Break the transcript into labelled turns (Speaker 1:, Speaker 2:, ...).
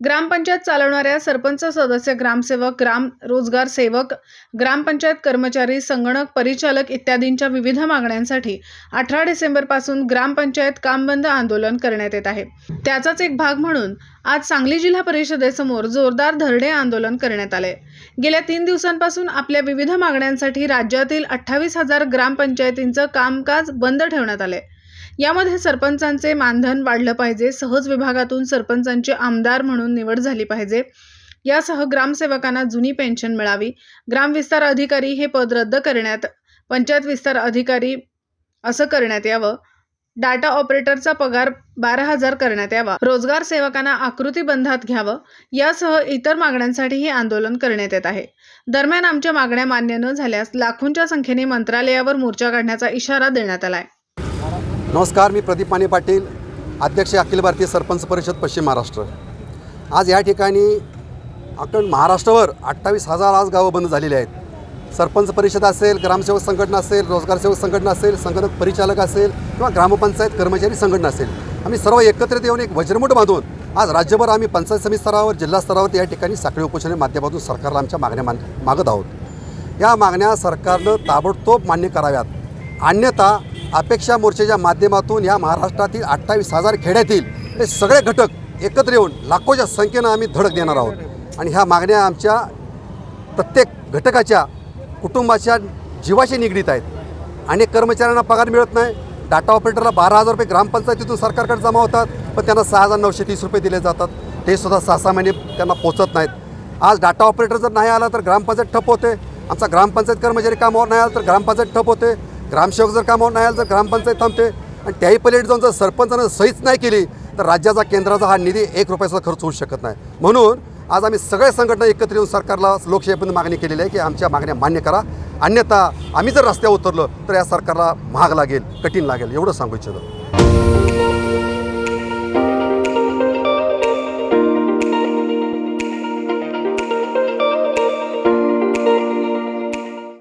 Speaker 1: ग्रामपंचायत चालवणाऱ्या सरपंच सदस्य ग्रामसेवक ग्राम रोजगार सेवक ग्रामपंचायत कर्मचारी संगणक परिचालक इत्यादींच्या विविध मागण्यांसाठी अठरा डिसेंबरपासून ग्रामपंचायत काम बंद आंदोलन करण्यात येत आहे. त्याचाच एक भाग म्हणून आज सांगली जिल्हा परिषदेसमोर जोरदार धरणे आंदोलन करण्यात आले. गेल्या तीन दिवसांपासून आपल्या विविध मागण्यांसाठी राज्यातील अठ्ठावीस हजार ग्रामपंचायतींचं कामकाज बंद ठेवण्यात आले. यामध्ये सरपंचांचे मानधन वाढलं पाहिजे सहज विभागातून सरपंचांची आमदार म्हणून निवड झाली पाहिजे. यासह ग्रामसेवकांना जुनी पेन्शन मिळावी. ग्रामविस्तार अधिकारी हे पद रद्द करण्यात पंचायत विस्तार अधिकारी असं करण्यात यावं. डाटा ऑपरेटरचा पगार बारा हजार करण्यात यावा. रोजगार सेवकांना आकृती बंधात घ्यावं. यासह इतर मागण्यांसाठी हे आंदोलन करण्यात येत आहे. दरम्यान आमच्या मागण्या मान्य न झाल्यास लाखोंच्या संख्येने मंत्रालयावर मोर्चा काढण्याचा इशारा देण्यात आला आहे
Speaker 2: नमस्कार मी प्रदीप माने पाटील अध्यक्ष अखिल भारतीय सरपंच परिषद पश्चिम महाराष्ट्र. आज या ठिकाणी अखंड महाराष्ट्रावर अठ्ठावीस हजार आज गावं बंद झालेली आहेत. सरपंच परिषद असेल ग्रामसेवक संघटना असेल रोजगार सेवक संघटना असेल संगणक परिचालक असेल किंवा ग्रामपंचायत कर्मचारी संघटना असेल. आम्ही सर्व एकत्रित येऊन एक वज्रमुठ बांधून आज राज्यभर आम्ही पंचायत समिती स्तरावर जिल्हा स्तरावर या ठिकाणी साखळी उपोषण माध्यमातून सरकारला आमच्या मागण्या मान मागत आहोत. या मागण्या सरकारनं ताबडतोब मान्य कराव्यात. अन्यथा अपेक्षा मोर्चाच्या माध्यमातून या महाराष्ट्रातील अठ्ठावीस हजार खेड्यातील हे सगळे घटक एकत्र येऊन लाखोच्या संख्येनं आम्ही धडक देणार आहोत. आणि ह्या मागण्या आमच्या प्रत्येक घटकाच्या कुटुंबाच्या जीवाशी निगडीत आहेत. अनेक कर्मचाऱ्यांना पगार मिळत नाही. डाटा ऑपरेटरला बारा हजार रुपये ग्रामपंचायतीतून सरकारकडे जमा होतात पण त्यांना सहा हजार नऊशे तीस रुपये दिले जातात. ते सुद्धा सहा सहा महिने त्यांना पोचत नाहीत. आज डाटा ऑपरेटर जर नाही आला तर ग्रामपंचायत ठप होते. आमचा ग्रामपंचायत कर्मचारी कामावर नाही आला तर ग्रामपंचायत ठप होते. ग्रामसेवक जर कामावर नाही आलं तर ग्रामपंचायत थांबते. आणि त्याही पलीकडे जाऊन जर सरपंचानं सहीच नाही केली तर राज्याचा केंद्राचा हा निधी एक रुपयाचा खर्च होऊ शकत नाही. म्हणून आज आम्ही सगळ्या संघटना एकत्र येऊन सरकारला लोकशाहीपर्यंत मागणी केलेली आहे की आमच्या मागण्या मान्य करा. अन्यथा आम्ही जर रस्त्यावर उतरलो तर या सरकारला महाग लागेल कठीण लागेल एवढं सांगू इच्छितो.